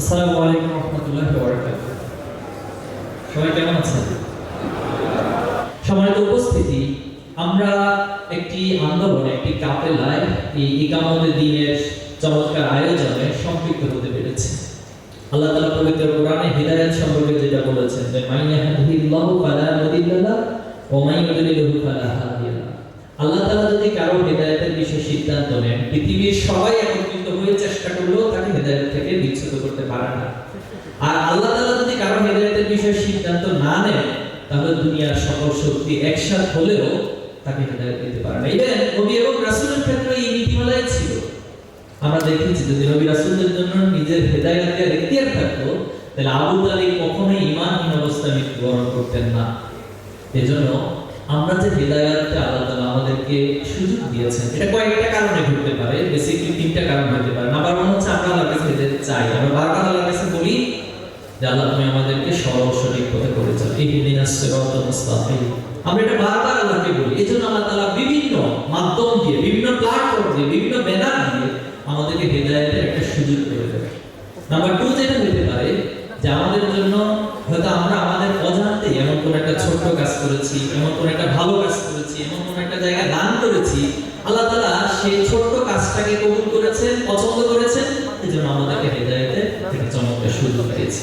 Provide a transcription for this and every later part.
আসসালামু আলাইকুম রহমতুল্লাহ বারাকাতুহু। সবাই কেমন আছেন? সম্মানিত উপস্থিতি, আমরা একটি আন্দোলনে, একটি কাপেলায় এই ইকামতের দিনের চমৎকার আয়োজনে সম্পৃক্ত হতে পেরেছি। আল্লাহ তাআলা পবিত্র কোরআনে হিদায়াত সম্পর্কে যেটা বলেছেন, যে মাইয়াহদিল্লাহু ফালা মুদিল্লা লাহু ওয়া মান ইউদ্লিলহু ফালা হাদিয়া আল্লাহ তাআলা যদি কারও হেদায়েতের বিষয়ে সিদ্ধান্ত নেন, পৃথিবীর সবাই একত্রিত হয়ে চেষ্টা করলেও তাকে হেদায়েত বিচ্যুত করতে পারে না। আর আল্লাহ তাআলা যদি কারও হেদায়েতের বিষয়ে সিদ্ধান্ত না নেন তাহলে দুনিয়ার সকল শক্তি একসাথ হলেও তাকে হেদায়েত দিতে পারে না। ইভেন নবী এবং রাসূলের ক্ষেত্রে এই নীতিমালাই ছিল। আমরা দেখেছি যদি নবী রাসূলদের জন্য নিজের হেদায়েতের এখতিয়ার থাকতো, তাহলে আবু তালিব কখনোই ঈমানহীন অবস্থায় মৃত্যুবরণ করতেন না। এজন্য আমরা যে হেদায়াতটা আল্লাহ তাআলা আমাদেরকে সুযোগ দিয়েছেন, এটা কয়েকটা কারণে ঘটতে পারে। বেসিক্যালি তিনটা কারণ হতে পারে। নাম্বার ওয়ান হচ্ছে আমরা আল্লাহর কাছে হেদায়েত চাই আমরা বারবার আল্লাহর কাছে বলি যে আল্লাহ তুমি আমাদেরকে সরল সঠিক পথে মুস্তাকিম। আমরা এটা বারবার আল্লাহকে বলি। আল্লাহ বিভিন্ন মাধ্যম দিয়ে, বিভিন্ন প্ল্যাটফর্ম দিয়ে, বিভিন্ন ব্যানার দিয়ে আমাদেরকে একটা সুযোগ করে দেয় নাম্বার টু যেটা হতে পারে, যে আমাদের জন্য হয়তো আমরা আমাদের অজান্তে এমন কোন একটা ছোট্ট কাজ করেছি, এমন কোন একটা ভালো কাজ করেছি, এমন কোন একটা জায়গায় দান করেছি, আল্লাহ তাআলা সেই ছোট্ট কাজটাকে কবুল করেছেন, পছন্দ করেছেন এই জন্য আমাদেরকে হেদায়েতে চমৎকার সুযোগ পেয়েছে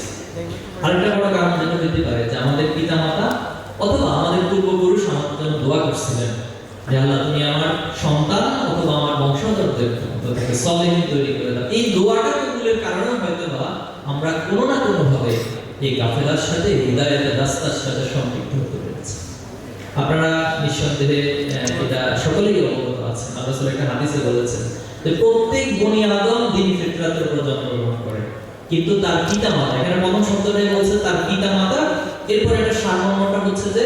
আরেকটা বড় কারণ যেটা হতে পারে যে আমাদের পিতা মাতা অথবা আমাদের পূর্বপুরুষ আমাদের জন্য দোয়া করছিলেন যে আল্লাহ, তুমি আমার সন্তান অথবা আমার বংশধরদের সলিহ তৈরি করে দাও। এই দোয়াটা কবুলের কারণে হয়তো বা আমরা কোনো না কোনো ভাবে এই কাফেলার সাথে, হৃদায়তের রাস্তার সাথে সম্পৃক্ত হতে পেরেছি। আপনারা নিঃসন্দেহে এটা সকলেই অবগত আছেন। আল্লাহ একটা হাদিসে বলেছেন যে প্রত্যেক বনি আদম দিন ফিতরাতের উপর জন্মগ্রহণ করে কিন্তু তার পিতা মাতা, এখানে প্রথম শব্দটাই বলছে তার পিতা মাতা, এরপর একটা সারমর্মটা হচ্ছে যে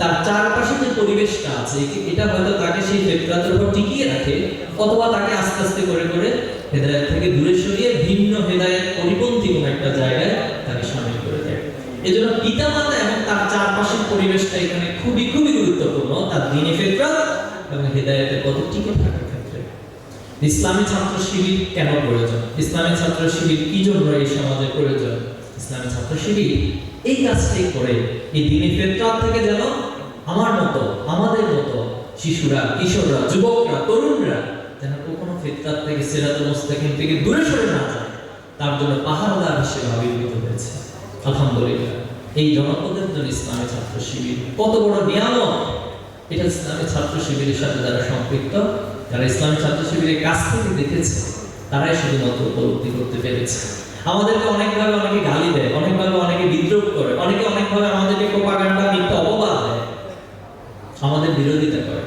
তার চারপাশে যে পরিবেশটা আছে, এটা হয়তো তাকে সেই ফিতরাতের উপর টিকিয়ে রাখে, অথবা তাকে আস্তে আস্তে করে করে হেদায়েত থেকে দূরে সরিয়ে ভিন্ন হেদায়েত পরিপন্থী কোনো একটা জায়গায় তাকে শামিল করে দেয়। এজন্য পিতা মাতা এবং তার চারপাশের পরিবেশটা এখানে খুবই খুবই গুরুত্বপূর্ণ, তার দিনে ফিতরাত এবং হেদায়েতের পথে টিকে ক্ষেত্রে ইসলামী ছাত্র শিবির কেন প্রয়োজন? ইসলামী ছাত্র শিবির কি জন্য এই সমাজে প্রয়োজন? ইসলামী ছাত্র শিবির এই কাজটাই করে এই দিনে ফেতরাত থেকে যেন আমার মতো, আমাদের মতো শিশুরা, কিশোররা, যুবকরা, তরুণরা যেন কখনো ফেতরাত থেকে সিরাতুল মুস্তাকিম থেকে দূরে সরে না যায়, তার জন্য পাহাড়দার হিসেবে আবির্ভূত হয়েছে। আলহামদুলিল্লাহ, এই জনপদের জন্য ইসলামী ছাত্র শিবির কত বড় নিয়ামক এটা ইসলামী ছাত্র শিবিরের সাথে যারা সম্পৃক্ত যারা ইসলামী ছাত্র শিবিরের কাছ থেকে দেখেছে, তারাই শুধুমাত্র উপলব্ধি করতে পেরেছে। আমাদেরকে অনেকভাবে অনেকে গালি দেয়, অনেকভাবে অনেকে বিদ্রোহ করে, অনেকে অনেকভাবে আমাদেরকে প্রোপাগান্ডা মিথ্যা অপবাদ দেয়, আমাদের বিরোধিতা করে।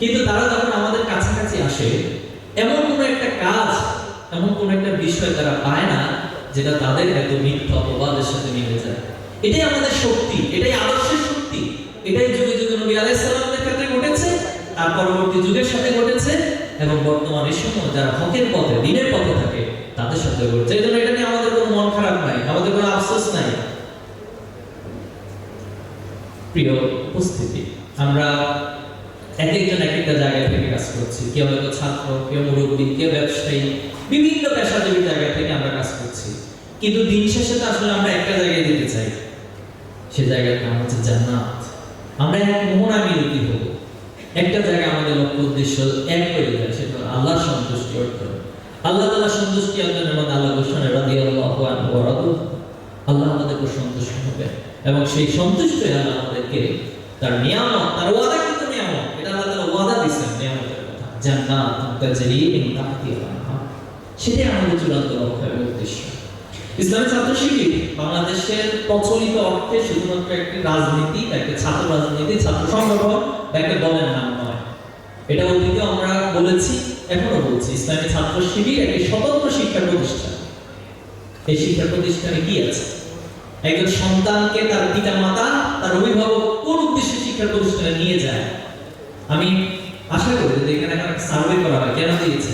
কিন্তু তারা যখন আমাদের কাছাকাছি আসে, এমন কোনো একটা কাজ, এমন কোনো একটা বিষয় তারা পায় না, যেটা তাদের এত মিথ্যা অপবাদের সাথে মিলে যায়। এটাই আমাদের শক্তি, এটাই আদর্শের শক্তি। এটাই যুগে যুগে নবী আলাইহিস ক্ষেত্রে ঘটেছে তার পরবর্তী যুগের সাথে ঘটেছে এবং বর্তমানে সময় যারা হকের পথে, দিনের পথে থাকে, তাদের সাথে ঘটছে। এই জন্য এটা নিয়ে আমাদের কোনো মন খারাপ নাই, আমাদের কোনো আফসোস নাই। প্রিয় উপস্থিতি, আমরা এক একজন এক একটা জায়গা থেকে কাজ করছি। কেউ হয়তো ছাত্র, কেউ মুরব্বী, কেউ ব্যবসায়ী, বিভিন্ন পেশাজীবী জায়গা থেকে আমরা কাজ করছি। কিন্তু দিন শেষে তো আসলে আমরা একটা জায়গায় যেতে চাই। সে জায়গার নাম হচ্ছে জান্নাত। আমরা এক মোহনা মিলতি হব। একটা জায়গায় আমাদের লক্ষ্য উদ্দেশ্য এক হয়ে যায়, সেটা হলো আল্লাহর সন্তুষ্টি অর্জন। আল্লাহ তালা সন্তুষ্টি অর্জনের মধ্যে আল্লাহ ঘোষণা রাদু। আল্লাহ আমাদের উপর সন্তুষ্ট হবে এবং সেই সন্তুষ্ট আল্লাহ আমাদেরকে তার নিয়ামত, তার ওয়াদা কিন্তু নিয়ামত, এটা আল্লাহ তাআলা ওয়াদা দিয়েছেন নিয়ামতের কথা। মিন তাহতিহা আল-আনহার। সেটাই আমাদের চূড়ান্ত লক্ষ্য এবং উদ্দেশ্য। ইসলামী ছাত্র শিবির বাংলাদেশের প্রচলিত অর্থে শুধুমাত্র একটি রাজনীতি, একটি ছাত্র রাজনীতি, ছাত্র সংগঠন বা একটা দলের নাম নয়। এটা অতীতে আমরা বলেছি, এখনও বলছি, ইসলামী ছাত্র শিবির একটি স্বতন্ত্র শিক্ষা প্রতিষ্ঠান। এই শিক্ষা প্রতিষ্ঠানে কি আছে? একজন সন্তানকে তার পিতা মাতা তার অভিভাবক কোন উদ্দেশ্যে শিক্ষা প্রতিষ্ঠানে নিয়ে যায়? আমি আশা করি যদি এখানে সার্ভে করা হয় কেন দিয়েছে,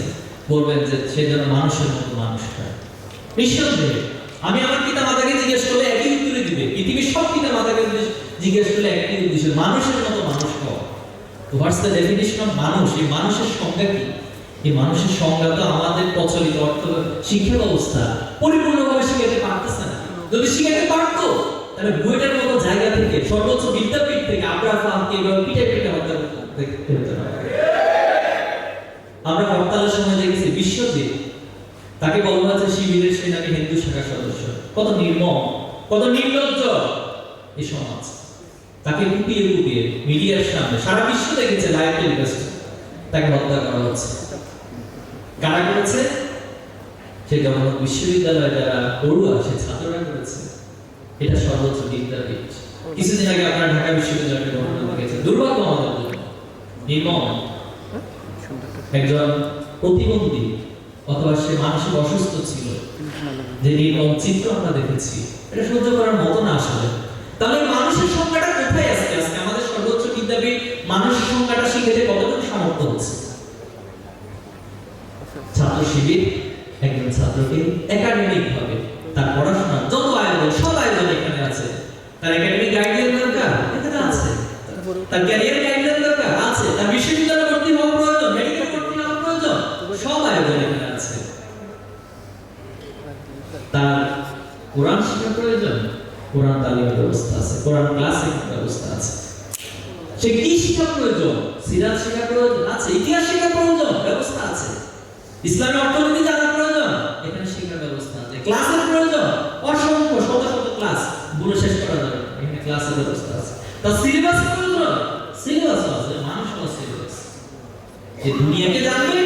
বলবেন যে সে যেন মানুষের মতো মানুষ হয়। নিঃসন্দেহে। আমি আমার পিতা মাতাকে জিজ্ঞেস করলে একই উত্তরে দিবে। পৃথিবীর সব পিতা মাতাকে জিজ্ঞেস- করলে একই উদ্দেশ্য মানুষের মতো মানুষ হওয়া তো হোয়াটস দ্য ডেফিনিশন অফ মানুষ? এই মানুষের সংজ্ঞা কি? এই মানুষের সংজ্ঞা তো আমাদের প্রচলিত অর্থ শিক্ষা ব্যবস্থা। পরিপূর্ণভাবে শিখে তাহলে বুয়েটের মতো জায়গা থেকে, সর্বোচ্চ বিদ্যাপীঠ থেকে আমরা ফার্মকে এভাবে পিঠে পিঠে হত্যা পারে আমরা হরতালের সময় দেখেছি, বিশ্বজিৎ তাকে বলা হয়েছে শিবিরের সে নাকি হিন্দু শাখার সদস্য। কত নির্মম কত নির্লজ্জ এই সমাজ। তাকে কুপিয়ে কুপিয়ে মিডিয়ার সামনে সারা বিশ্ব দেখেছে লাইভ টেলিকাস্ট তাকে হত্যা করা হচ্ছে। কারা করেছে? সে জগন্নাথ বিশ্ববিদ্যালয়ে যারা পড়ুয়া সে ছাত্ররা করেছে। এটা সর্বোচ্চ বিদ্যাপীঠ কিছুদিন আগে আপনারা ঢাকা বিশ্ববিদ্যালয়ের ঘটনা দেখেছেন। দুর্ভাগ্য আমাদের জন্য। নির্মম। একজন প্রতিবন্ধী অথবা সে মানসিক অসুস্থ ছিল। যে নির্মম চিত্র আমরা দেখেছি, এটা সহ্য করার মতো না আসলে। তাহলে মানুষের সংখ্যাটা কোথায় আছে আজকে আমাদের সর্বোচ্চ বিদ্যাপীঠ মানুষের সংখ্যাটা শিখেতে কতটুকু সামর্থ্য হচ্ছে? ছাত্র শিবির একজন ছাত্রকে একাডেমিক ভাবে তার পড়াশোনা, যত আয়োজন, সব আয়োজন এখানে আছে। তার একাডেমিক গাইডলাইন দরকার? এখানে আছে। তার ক্যারিয়ার গাইডলাইন দরকার? আছে। তার বিশ্ববিদ্যালয় ভর্তি হওয়া প্রয়োজন মেডিকেল ভর্তি হওয়া প্রয়োজন সব আয়োজন এখানে আছে তার কোরআন শেখার প্রয়োজন কোরআন তালিমের ব্যবস্থা আছে কোরআন ক্লাসের ব্যবস্থা আছে। সে কি শেখা প্রয়োজন সিরাত শেখা প্রয়োজন আছে, ইতিহাস শেখা প্রয়োজন, ব্যবস্থা আছে। ইসলামী অর্থনীতি জানার প্রয়োজন, এখানে শেখার ব্যবস্থা আছে। ক্লাসের প্রয়োজন, অসংখ্য, শত শত ক্লাসগুলো শেষ করা যাবে এখানে ক্লাসের ব্যবস্থা আছে। তার সিলেবাস প্রয়োজন? সিলেবাস আছে মানুষ সিলেবাস যে দুনিয়াকে জানবে,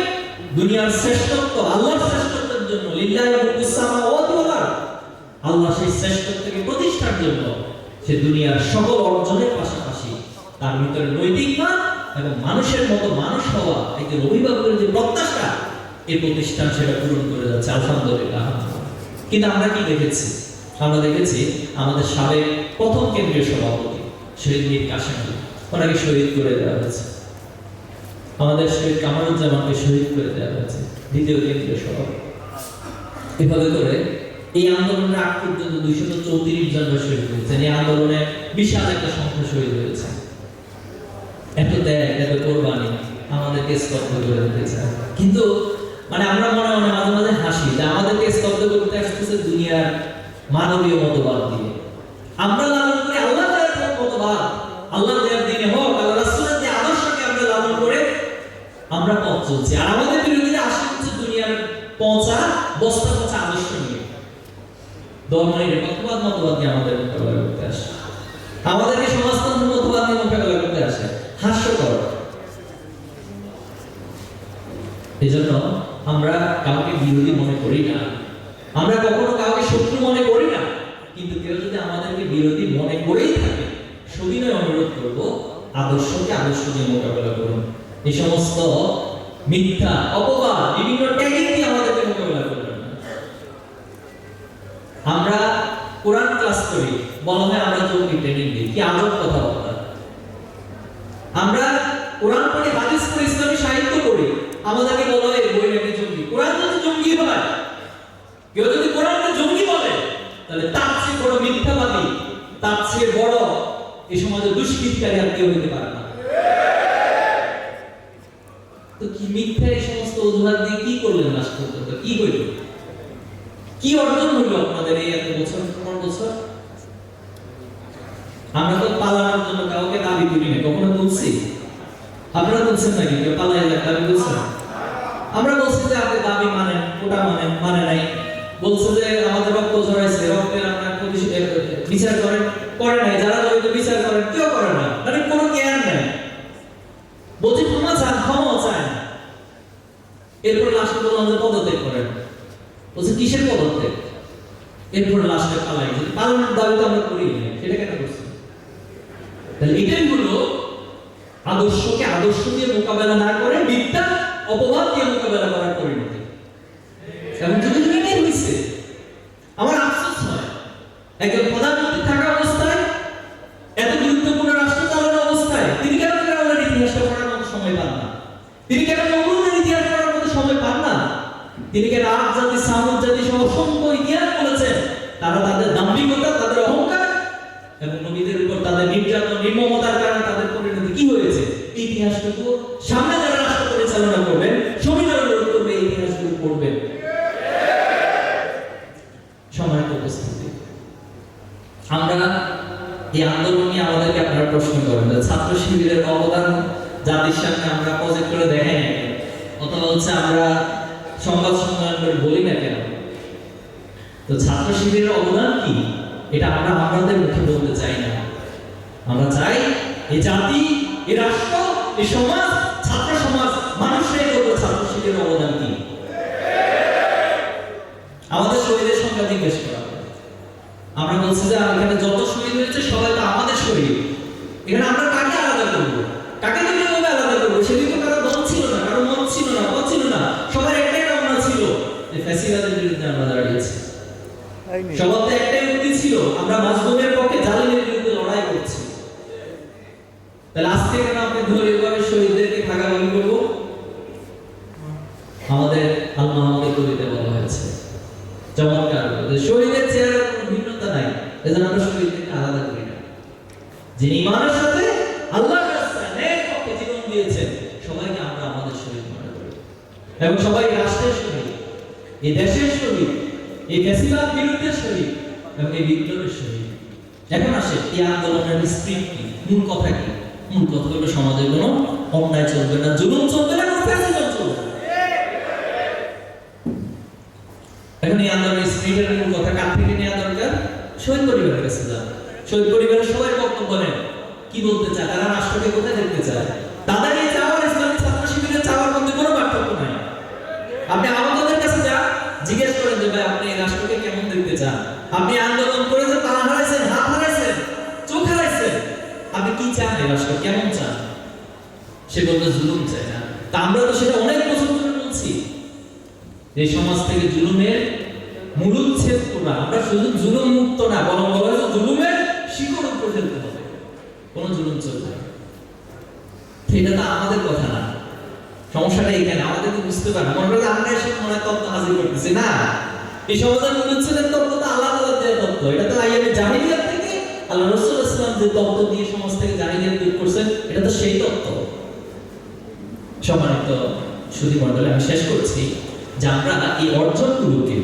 দুনিয়ার শ্রেষ্ঠত্ব, আল্লাহর শ্রেষ্ঠত্বের জন্য, লিল্লাহি মুলকুস সামাওয়াতি ওয়াল আল্লাহ সেই শ্রেষ্ঠত্বকে প্রতিষ্ঠার জন্য সে দুনিয়ার সকল অর্জনের পাশাপাশি তার ভিতরে নৈতিক মান এবং মানুষের মতো মানুষ হওয়া একজন অভিভাবকের যে প্রত্যাশা এই প্রতিষ্ঠান সেটা পূরণ করে যাচ্ছে, আলহামদুলিল্লাহ কিন্তু আমরা কি দেখেছি? আমরা দেখেছি আমাদের সাবেক প্রথম কেন্দ্রীয় সভাপতি শহীদ মীর কাশেম ওনাকে শহীদ করে দেওয়া হয়েছে। আমাদের শহীদ কামারুজ্জামানকে শহীদ করে দেওয়া হয়েছে, দ্বিতীয় কেন্দ্রীয় সভাপতি। এভাবে করে এই আন্দোলনে আগ পর্যন্ত দুইশত চৌত্রিশ জন শহীদ হয়েছেন, এই আন্দোলনে বিশাল একটা সংখ্যা শহীদ হয়েছে। এত ত্যাগ, এত কোরবানি আমাদেরকে স্তব্ধ করে দিতে চায় কিন্তু মানে আমরা মনে মনে মাঝে মাঝে হাসি যে আমাদেরকে স্তব্ধ করতে আসতেছে দুনিয়ার মানবীয় মতবাদ দিয়ে। আমরা ধর্ম নিরপেক্ষবাদ মতবাদ আমাদের মোকাবেলা করতে আসে আমাদেরকে সমাজতন্ত্র মতবাদ নিয়ে মোকাবেলা করতে আসে হাস্যকর। এই জন্য আমরা কাউকে বিরোধী মনে করি না। আমরা কখনো কাউকে শত্রু মনে করি না। কিন্তু কেউ যদি আমাদেরকে বিরোধী মনে করেই থাকে, সবিনয় অনুরোধ করব, আদর্শকে আদর্শ দিয়ে মোকাবেলা করুন। এই সমস্ত মিথ্যা, অপবাদ, বিভিন্ন ট্যাগিং আমাদেরকে মোকাবেলা করবেন না আমরা কোরআন ক্লাস করি বলা আমরা জঙ্গি ট্রেনিং দিই কি আজব কথা বলা? আমরা কোরআন পড়ি হাদিস পড়ি ইসলামী সাহিত্য পড়ি, আমাদেরকে বলা হয় বই নাকি জঙ্গি। কোরআন যদি জঙ্গি হয়, কেউ যদি কোরআনকে জঙ্গি বলে, তাহলে তার চেয়ে বড় মিথ্যাবাদী, তার চেয়ে বড় এই সমাজে দুষ্কৃতিকারী আর কেউ হতে পারে না। তো কি মিথ্যা এই সমস্ত অজুহাত দিয়ে কি করলেন লাস্ট কি হইল? কি অর্জন হইল আপনাদের এই এত বছর পনেরো বছর? আমরা তো পালানোর জন্য কাউকে দাবি করি না, কখনো বলছি? আপনারা বলছেন নাকি? কেউ পালাই যাক, দাবি বলছেন আমরা বলছি যে আপনি দাবি মানেন, ওটা মানেন মানে নাই। বলছে যে আমাদের রক্ত ঝরাইছে, রক্তের প্রতিশোধ বিচার করেন, করে নাই। যারা জড়িত বিচার করেন, কেউ করে না। মানে কোনো জ্ঞান নাই। বলছি ক্ষমা চান, ক্ষমাও চায় না এরপর লাস্টে বললাম যে পদত্যাগ করেন। বলছে, কিসের পদত্যাগ? এরপর লাস্টে পালাই যদি পালানোর দাবি তো আমরা করি না সেটা কেন তাহলে এটাই আদর্শকে আদর্শ দিয়ে মোকাবেলা না করে মিথ্যা অপবাদ দিয়ে মোকাবেলা করার পরিণতি। ইতিহাসটুকু সামনে যারা রাষ্ট্র পরিচালনা করবেন অনুরোধ করবে এই পড়বেন। সম্মানিত উপস্থিতি, আমরা এই আন্দোলন নিয়ে আমাদেরকে আপনারা প্রশ্ন করেন ছাত্র শিবিরের অবদান জাতির সামনে আমরা প্রজেক্ট করে দেখাই অথবা হচ্ছে আমরা সংবাদ সম্মেলন করে বলি না কেন? তো ছাত্র শিবিরের অবদান কি? এটা আমরা আমাদের মুখে বলতে চাই না। আমরা চাই এই জাতি এই রাষ্ট্র এই সমাজ ছাত্র সমাজ মানুষরাই বলব ছাত্র শিবিরের অবদান কি? আমাদের শরীরের সংখ্যা জিজ্ঞেস করা আমরা বলছি যে এখানে যত শহীদ হয়েছে সবাই তো আমাদের শহীদ। এখানে আমরা কাকে আলাদা করব? কাকে কীভাবে আলাদা করব? সেদিন তো কারও দল ছিল না কারও মত ছিল না পথ ছিল না। সবার একটাই ভাবনা ছিল যে ফ্যাসিবাদের বিরুদ্ধে আমরা দাঁড়িয়েছি। সবার তো একটাই উক্তি ছিল আমরা মাজলুমের পক্ষে জালিমের বিরুদ্ধে লড়াই করছি তাহলে আজকে কেন আপনি ধরে এভাবে শহীদদেরকে ভাগাভাগি করব? আমাদের আল্লাহ কবিতে বলা হয়েছে। চমৎকার শরীরের চেহারা কোনো ভিন্নতা নাই। এজন্য আমরা শরীরকে আলাদা করি না। যিনি ইমানের সাথে পক্ষে জীবন দিয়েছেন, সবাইকে আমরা আমাদের শরীর মনে করি। এবং সবাই রাষ্ট্রের শহীদ, এই দেশের শহীদ, এই ফ্যাসিবাদ বিরুদ্ধে শহীদ, এবং এই বিপ্লবের শহীদ। এখন আসে এই আন্দোলনের স্ক্রিপ্ট কি? মূল কথা কি? মূল কথা হলো সমাজে কোনো অন্যায় চলবে না, জুলুম চলবে না এখন এই আন্দোলনের মূল কথা, কার থেকে নেওয়া দরকার? শহীদ পরিবারের কাছে যান। শহীদ পরিবারের সবাই বক্তব্য নেন। কি বলতে চায়? তারা রাষ্ট্রকে কোথায় দেখতে চায়? তাদের এই চাওয়ার, ইসলামী ছাত্র শিবিরের চাওয়ার মধ্যে কোনো পার্থক্য নাই। আপনি আমাদের কাছে যান, জিজ্ঞেস করেন যে ভাই আপনি এই রাষ্ট্রকে কেমন দেখতে চান? আপনি চান রাষ্ট্র কেমন চান? সে জুলুম চায় না। তা আমরা তো সেটা অনেক বছর ধরে বলছি। এই সমাজ থেকে জুলুমের করা আমরা শুধু জুলুম মুক্ত না, বরং বলা জুলুমের শিকড় হবে। জুলুম চলবে এটা তো আমাদের কথা না। সমস্যাটা এখানে আমাদের তো বুঝতে পারে মনে আমরা এসে মনে তত্ত্ব হাজির করতেছি, না? এই সমাজের মূলোচ্ছেদের তত্ত্ব তো আল্লাহ তত্ত্ব। এটা তো আইয়ামে জাহিলিয়াত আল্লাহ রাসূল ইসলাম যে তত্ত্ব দিয়ে থেকে দূর করছেন এটা তো সেই তত্ত্ব। সম্মানিত সুধী মণ্ডলে, আমি শেষ করছি। যে আমরা এই অর্জনগুলোকে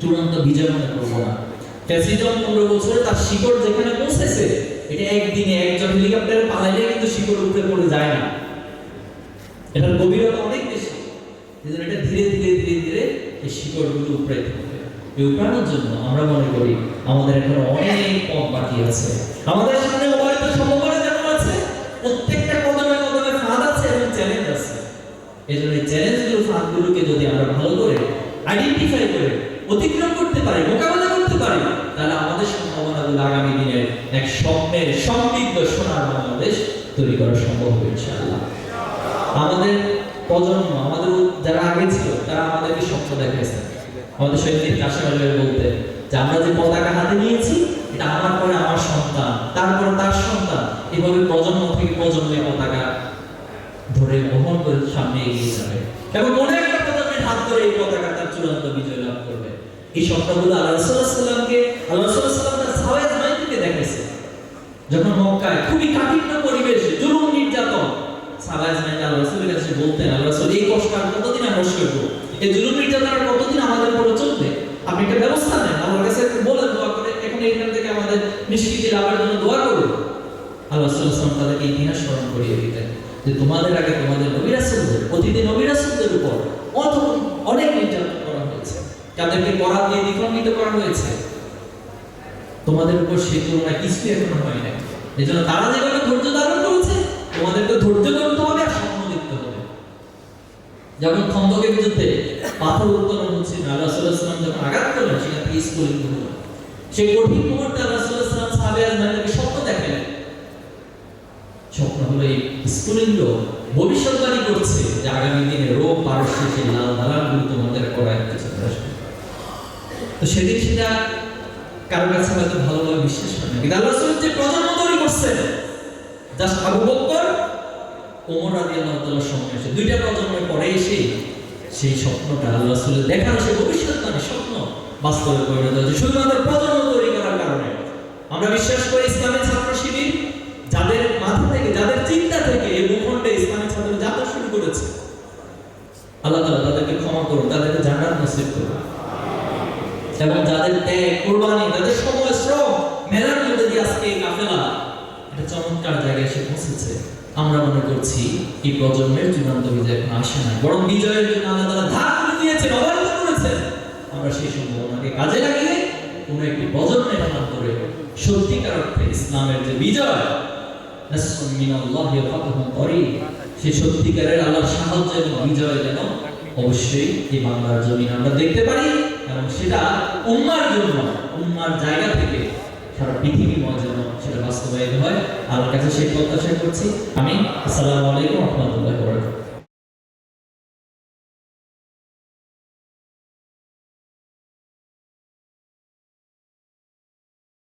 চূড়ান্ত বিজয় মনে করব না। ফ্যাসিজম পনেরো বছরে তার শিকড় যেখানে পৌঁছেছে, এটা একদিনে একজন হেলিকপ্টারে পালাইলে কিন্তু শিকড় উপরে পড়ে যায় না। এটার গভীরতা অনেক বেশি। এটা ধীরে ধীরে ধীরে ধীরে এই শিকড়গুলো উপরে থাকবে এই জন্য আমরা মনে করি আমাদের এখনও অনেক পথ বাকি আছে। আমাদের সামনে সম্ভাবনা আছে, প্রত্যেকটা কদমে কদমে ফাঁদ আছে এবং চ্যালেঞ্জ আছে। এই জন্য চ্যালেঞ্জগুলো ফাঁদগুলোকে যদি আমরা ভালো করে আইডেন্টিফাই করে, অতিক্রম করতে পারি, মোকাবেলা করতে পারি, তাহলে আমাদের সম্ভাবনাগুলো আগামী দিনের এক স্বপ্নের সমৃদ্ধ সোনার বাংলাদেশ তৈরি করা সম্ভব আমাদের প্রজন্ম, আমাদের যারা আগে ছিল, তারা আমাদেরকে স্বপ্ন দেখাইছে। আমাদের শহীদ কাশিম বলতে, যে আমরা যে পতাকা হাতে নিয়েছি, এটা আমার পরে আমার সন্তান তারপর তার সন্তান। এভাবে প্রজন্ম থেকে প্রজন্মে পতাকা ধরে বহন করে সামনে এগিয়ে যাবে। এবং মনে একটা প্রজন্মের হাত ধরে এই পতাকা তার চূড়ান্ত বিজয় লাভ করবে। এই স্বপ্নগুলো আল্লাহ সাল্লামকে আল্লাহ সাল্লাম তার সাওয়াজ মাইতিকে দেখাইছে যখন মক্কায় খুবই কাঠিন্য পরিবেশ, জুলুম নির্যাতন সাওয়াজ মাইতি আল্লাহ রাসূলের কাছে বলতেন, আল্লাহ রাসূল, এই কষ্ট আর কতদিন আমরা সইব এই জুলুম নির্যাতন কতদিন আমাদের উপরে চলবে? আপনি একটা ব্যবস্থা নেন, আল্লাহর কাছে বলেন, দোয়া করে, এখন থেকে আমাদের নিষ্কৃতি লাভের জন্য দোয়া করুন। আল্লাহ সাল্লাম তাদেরকে ইতিহাস স্মরণ করিয়ে দিতেন যে তোমাদের আগে তোমাদের নবিরাসুলদের অতীতে নবিরাসুলদের উপর অত অনেক নির্যাতন করা হয়েছে। তাদেরকে করা দিয়ে করা হয়েছে। তোমাদের উপর সেই তুলনায় কিছুই এখনও হয় নাই। এই জন্য তারা যেভাবে ধৈর্য ধারণ করেছে, তোমাদেরকে ধৈর্য হবে আর স্বপ্ন দেখতে হবে যখন খন্দকের যুদ্ধে পাথর উত্তোলন হচ্ছে যখন আঘাত করলেন, সেখান থেকে স্কুলিং সেই কঠিন মুহূর্তে আজমাইদেরকে স্বপ্ন দেখালেন স্বপ্ন এই ভবিষ্যৎবাণী করছে যে আগামী দিনে রোগ পারস্য লাল তোমাদের করায় কিছু তো সেদিন সেটা কারোর কাছে হয়তো ভালোভাবে বিশ্বাস করে না, কিন্তু আল্লাহ যে প্রজন্ম তৈরি করছেন, জাস্ট ওমর তাআলার সময় দুইটা প্রজন্মের পরে এসে সেই স্বপ্নটা আল্লাহ রাসূলের দেখানো সেই ভবিষ্যৎবাণী, স্বপ্ন বাস্তবে পরিণত শুধুমাত্র প্রজন্ম তৈরি করার কারণে। আমরা বিশ্বাস করি ইসলামী ছাত্র শিবির যাদের মাথা থেকে, যাদের চিন্তা থেকে এই ভূখণ্ডে ইসলামী ছাত্র যাত্রা শুরু করেছে, আল্লাহ তাআলা তাদেরকে ক্ষমা করুন, তাদেরকে জানার নসিব করুন। এবং যাদের ত্যাগ, কোরবানি, যাদের সময় শ্রম যে আজকে এই কাফেলা, একটা চমৎকার জায়গায় এসে পৌঁছেছে। আমরা মনে করছি এই প্রজন্মের চূড়ান্ত বিজয় এখন আসে না বরং বিজয়ের জন্য আল্লাহ তাআলা ধার করে দিয়েছেন অবহিত করেছেন। আমরা সেই সম্ভাবনাকে কাজে লাগিয়ে কোন একটি প্রজন্মের নাম করে সত্যিকার অর্থে ইসলামের যে বিজয় সেই সত্যিকারের আল্লাহর সাহায্য এবং বিজয় যেন অবশ্যই এই বাংলার জমিন আমরা দেখতে পারি এবং সেটা উম্মার জন্য, উম্মার জায়গা থেকে সারা পৃথিবীময় যেন সেটা বাস্তবায়িত হয়। আল্লাহর কাছে সেই প্রত্যাশা করছি। আমি আসসালামু আলাইকুম রহমতুল্লাহ